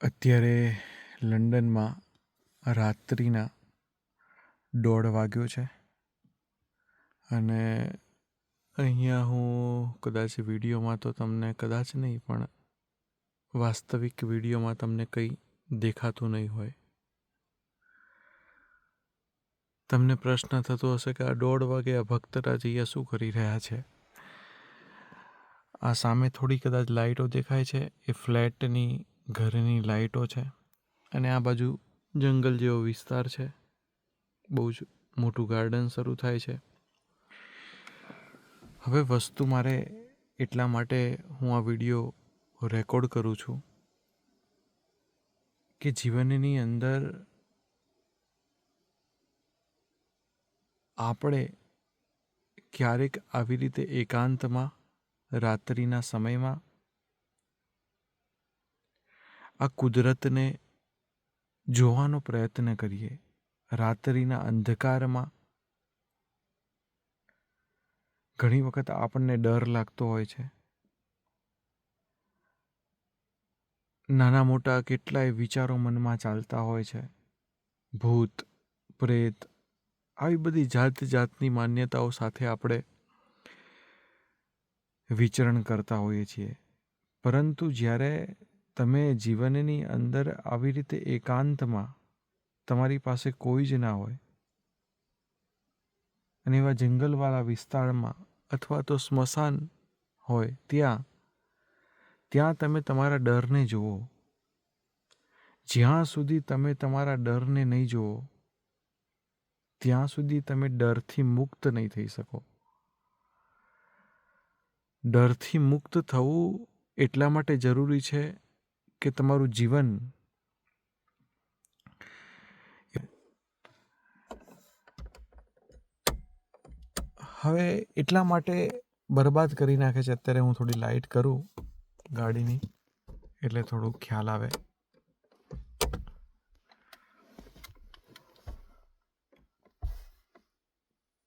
અત્યારે લંડનમાં રાત્રિના દોઢ વાગ્યો છે. અને અહીંયા હું કદાચ વિડીયોમાં તો તમને કદાચ નહીં, પણ વાસ્તવિક વિડીયોમાં તમને કંઈ દેખાતું નહીં હોય. તમને પ્રશ્ન થતો હશે કે આ દોઢ વાગે આ ભક્તરાજ અહીંયા શું કરી રહ્યા છે? આ સામે થોડી કદાચ લાઇટો દેખાય છે. એ ફ્લેટની ઘરની લાઇટો છે અને આ બાજુ જંગલ જેવો વિસ્તાર છે. બહુ જ મોટું ગાર્ડન શરૂ થાય છે. હવે વસ્તુ મારે એટલા માટે હું આ વીડિયો રેકોર્ડ કરું છું કે જીવનની અંદર આપણે ક્યારેક આવી રીતે એકાંતમાં રાત્રિના સમયમાં આ કુદરતને જોવાનો પ્રયત્ન કરીએ. રાત્રિના અંધકારમાં ઘણી વખત આપણને ડર લાગતો હોય છે. નાના મોટા કેટલાય વિચારો મનમાં ચાલતા હોય છે. ભૂત, પ્રેત આવી બધી જાત જાતની માન્યતાઓ સાથે આપણે વિચરણ કરતા હોઈએ છીએ. પરંતુ જ્યારે તમે જીવનની અંદર આવી રીતે એકાંતમાં તમારી પાસે કોઈ જ ના હોય, અને એવા જંગલવાળા વિસ્તારમાં અથવા તો સ્મશાન હોય ત્યાં ત્યાં તમે તમારા ડરને જુઓ. જ્યાં સુધી તમે તમારા ડરને નહીં જુઓ, ત્યાં સુધી તમે ડરથી મુક્ત નહીં થઈ શકો. ડરથી મુક્ત થવું એટલા માટે જરૂરી છે કે તમારું જીવન હવે એટલા માટે બરબાદ કરી નાખે છે. અત્યારે હું થોડી લાઇટ કરું ગાડીની, એટલે થોડું ખ્યાલ આવે.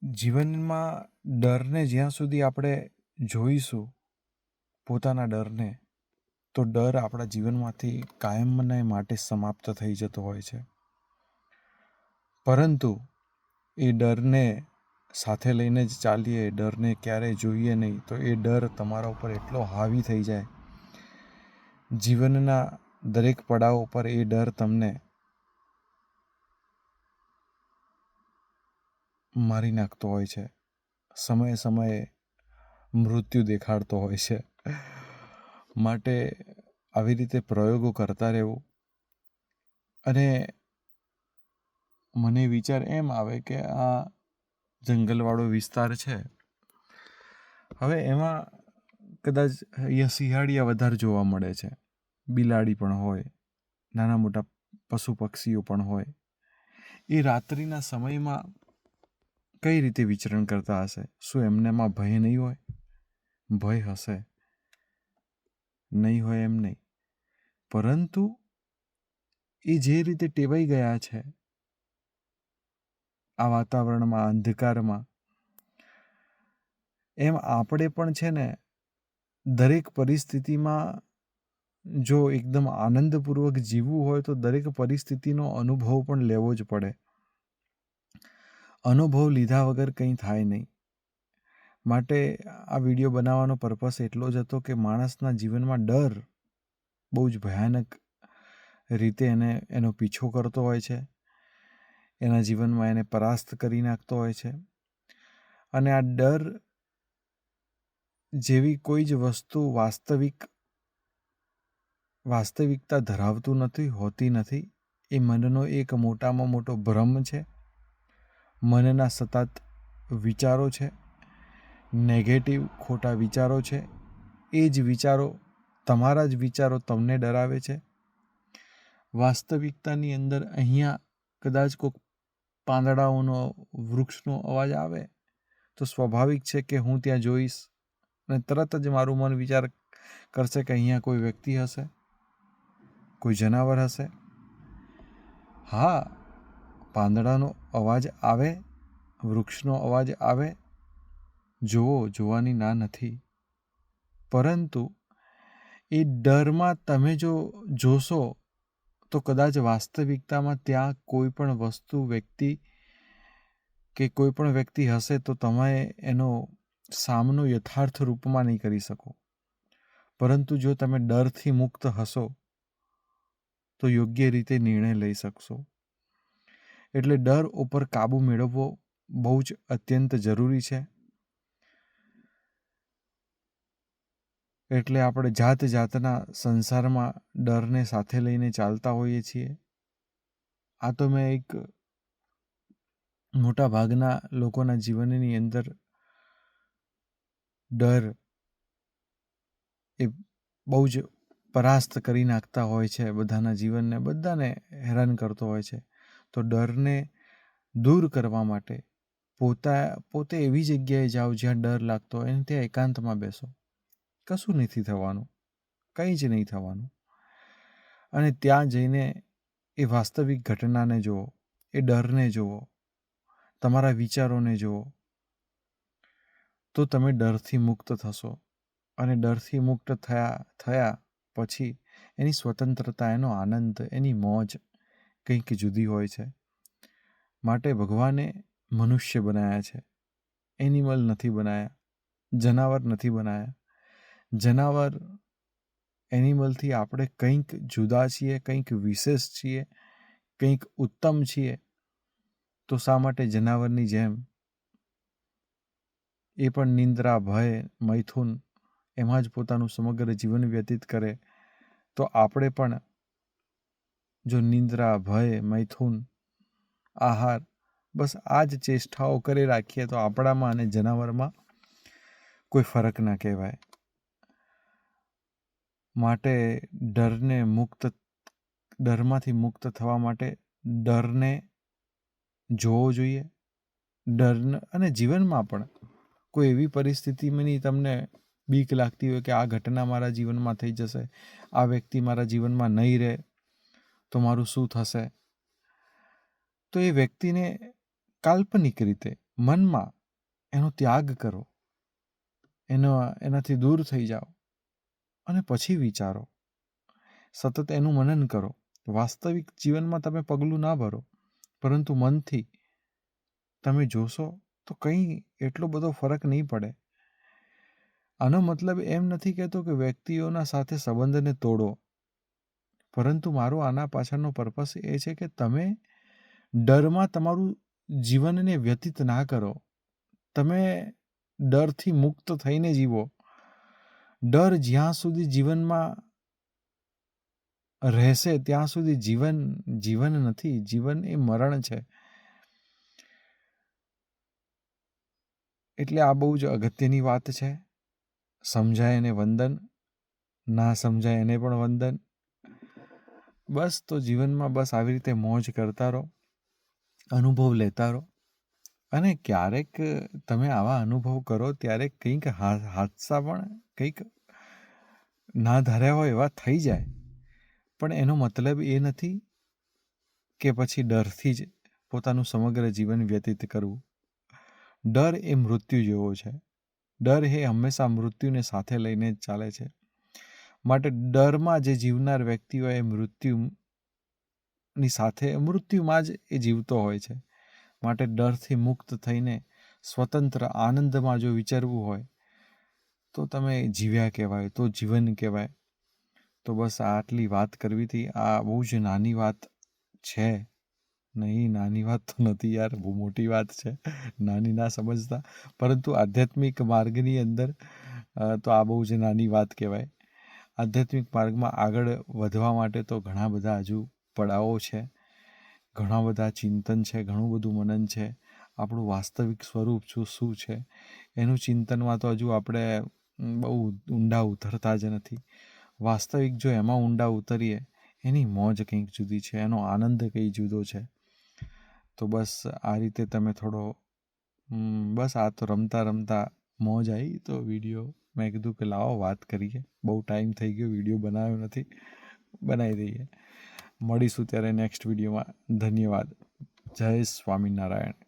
જીવનમાં ડરને જ્યાં સુધી આપણે જોઈશું, પોતાના ડરને તો ડર આપણા જીવનમાંથી કાયમને માટે સમાપ્ત થઈ જતો હોય છે. પરંતુ એ ડરને સાથે લઈને જ ચાલીએ, ડરને ક્યારેય જોઈએ નહીં, તો એ ડર તમારા ઉપર એટલો હાવી થઈ જાય. જીવનના દરેક પડાવ ઉપર એ ડર તમને મારી નાખતો હોય છે. સમયે સમયે મૃત્યુ દેખાડતો હોય છે. માટે આવી રીતે પ્રયોગો કરતા રહેવું. અને મને વિચાર એમ આવે કે આ જંગલવાળો વિસ્તાર છે. હવે એમાં કદાચ અહીંયા શિયાળિયા વધારે જોવા મળે છે. બિલાડી પણ હોય, નાના મોટા પશુ પક્ષીઓ પણ હોય. એ રાત્રિના સમયમાં કઈ રીતે વિચરણ કરતા હશે? શું એમનેમાં ભય નહીં હોય? ભય હશે. નહીં હોય એમ નહીં. પરંતુ એ જે રીતે ટેવાઈ ગયા છે, આ વાતાવરણમાં, અંધકારમાં, એમ આપણે પણ છે ને દરેક પરિસ્થિતિમાં જો એકદમ આનંદપૂર્વક જીવવું હોય તો દરેક પરિસ્થિતિનો અનુભવ પણ લેવો જ પડે. અનુભવ લીધા વગર કંઈ થાય નહીં. માટે આ વીડિયો બનાવવાનો પર્પસ એટલો જ હતો કે માણસના જીવનમાં ડર બહુ જ ભયાનક રીતે એને, એનો પીછો કરતો હોય છે. એના જીવનમાં એને પરાસ્ત કરી નાખતો હોય છે. અને આ ડર જેવી કોઈ જ વસ્તુ વાસ્તવિક, વાસ્તવિકતા ધરાવતું નથી, હોતી નથી, એ મનનો એક મોટામાં મોટો ભ્રમ છે. મનના સતત વિચારો છે. નેગેટિવ ખોટા વિચારો છે? એ જ વિચારો તમારા જ વિચારો તમને ડરાવે છે? વાસ્તવિકતાની અંદર અહીંયા કદાચ કોઈક પાંદડાઓનો, વૃક્ષનો અવાજ આવે તો સ્વાભાવિક છે કે હું ત્યાં જોઈશ અને તરત જ મારું મન વિચાર કરશે કે અહીંયા કોઈ વ્યક્તિ હશે? કોઈ જનાવર હશે? હા, પાંદડાનો અવાજ આવે, વૃક્ષનો અવાજ આવે જુઓ, જોવાની ના નથી. પરંતુ એ ડરમાં તમે જો જોશો, તો કદાચ વાસ્તવિકતામાં ત્યાં કોઈ પણ વસ્તુ, વ્યક્તિ કે કોઈ પણ વ્યક્તિ હશે, તો તમે એનો સામનો યથાર્થ રૂપમાં નહીં કરી શકો. પરંતુ જો તમે ડરથી મુક્ત હશો, તો યોગ્ય રીતે નિર્ણય લઈ શકશો. એટલે ડર ઉપર કાબૂ મેળવવો બહુ જ અત્યંત જરૂરી છે. એટલે આપણે જાત જાતના સંસારમાં ડરને સાથે લઈને ચાલતા હોઈએ છીએ. આ તો મેં એક મોટા ભાગના લોકોના જીવનની અંદર ડર એ બહુ જ પરાસ્ત કરી નાખતા હોય છે બધાના જીવનને, બધાને હેરાન કરતો હોય છે. તો ડરને દૂર કરવા માટે પોતા, પોતે એવી જગ્યાએ જાઓ જ્યાં ડર લાગતો હોય અને ત્યાં એકાંતમાં બેસો. કશું નથી થવાનું, કંઈ જ નહીં થવાનું. અને ત્યાં જઈને એ વાસ્તવિક ઘટનાને જુઓ, એ ડરને જુઓ, તમારા વિચારોને જુઓ, તો તમે ડરથી મુક્ત થશો. અને ડરથી મુક્ત થયા થયા પછી એની સ્વતંત્રતા, એનો આનંદ, એની મોજ કંઈક જુદી હોય છે. માટે ભગવાને મનુષ્ય બનાવ્યા છે. એનિમલ નથી બનાવ્યા જનાવર નથી બનાવ્યા જનાવર એનિમલથી આપણે કંઈક જુદા છીએ, કંઈક વિશેષ છીએ, કંઈક ઉત્તમ છીએ, તો શા માટે જનાવરની જેમ? એ પણ નિંદ્રા, ભય, મૈથુન એમાં જ પોતાનું સમગ્ર જીવન વ્યતીત કરે. તો આપણે પણ જો નિંદ્રા, ભય, મૈથુન, આહાર બસ આ જ ચેષ્ટાઓ કરી રાખીએ તો આપણામાં અને જનાવરમાં કોઈ ફરક ના કહેવાય. માટે ડરને મુક્ત ડરમાંથી મુક્ત થવા માટે ડરને જોવો જોઈએ. ડર અને જીવનમાં પણ કોઈ એવી પરિસ્થિતિની તમને બીક લાગતી હોય કે આ ઘટના મારા જીવનમાં થઈ જશે, આ વ્યક્તિ મારા જીવનમાં નહીં રહે, તો મારું શું થશે? તો એ વ્યક્તિને કાલ્પનિક રીતે, મનમાં એનો ત્યાગ કરો. એનો, એનાથી દૂર થઈ જાઓ. અને પછી વિચારો. સતત એનું મનન કરો. વાસ્તવિક જીવનમાં તમે પગલું ના ભરો, પરંતુ મનથી તમે જોશો તો કંઈ એટલો બધો ફરક નહીં પડે. આનો મતલબ એમ નથી કહેતો કે વ્યક્તિઓના સાથે સંબંધને તોડો. પરંતુ મારો આના પાછળનો પર્પસ એ છે કે તમે ડરમાં તમારું જીવનને વ્યતીત ના કરો. તમે ડરથી મુક્ત થઈને જીવો. ડર જ્યાં સુધી જીવનમાં રહેશે, ત્યાં સુધી જીવન જીવન નથી, જીવન એ મરણ છે. એટલે આ બહુ જ અગત્યની વાત છે. સમજાય એને વંદન, ના સમજાય એને પણ વંદન. બસ તો જીવનમાં બસ આવી રીતે મોજ કરતા રહો, અનુભવ લેતા રહો. અને ક્યારેક તમે આવા અનુભવ કરો, ત્યારે કંઈક હાદસા પણ, કંઈક ના ધાર્યા હોય એવા થઈ જાય. પણ એનો મતલબ એ નથી કે પછી ડરથી જ પોતાનું સમગ્ર જીવન વ્યતીત કરવું. ડર એ મૃત્યુ જેવો છે. ડર એ હંમેશા મૃત્યુને સાથે લઈને જ ચાલે છે. માટે ડરમાં જે જીવનાર વ્યક્તિ હોય એ મૃત્યુની સાથે, મૃત્યુમાં જ એ જીવતો હોય છે. માટે ડરથી મુક્ત થઈને સ્વતંત્ર આનંદમાં જો વિચારવું હોય તો તમે જીવ્યા કહેવાય, તો જીવન કહેવાય. તો બસ આટલી વાત કરવી હતી. આ બહુ જ નાની વાત છે. નહીં, નાની વાત તો નથી યાર, બહુ મોટી વાત છે. નાની ના સમજતા. પરંતુ આધ્યાત્મિક માર્ગની અંદર તો આ બહુ જ નાની વાત કહેવાય. આધ્યાત્મિક માર્ગમાં આગળ વધવા માટે તો ઘણા બધા હજુ પડાવો છે. ઘણા બધા ચિંતન છે, ઘણું બધું મનન છે. આપણું વાસ્તવિક સ્વરૂપ શું શું છે? એનું ચિંતનમાં તો હજુ આપણે બહુ ઊંડા ઉતરતા જ નથી. વાસ્તવિક જો એમાં ઊંડા ઉતરીએ, એની મોજ કંઈક જુદી છે, એનો આનંદ કંઈ જુદો છે. તો બસ આ રીતે તમે થોડો બસ આ તો રમતા રમતા મોજ આવી. તો વીડિયો મેં કીધું કે લાવો વાત કરીએ. બહુ ટાઈમ થઈ ગયો, વીડિયો બનાવ્યો નથી. બનાવી દઈએ. મળીશું ત્યારે નેક્સ્ટ વિડીયોમાં. ધન્યવાદ. જય સ્વામિનારાયણ.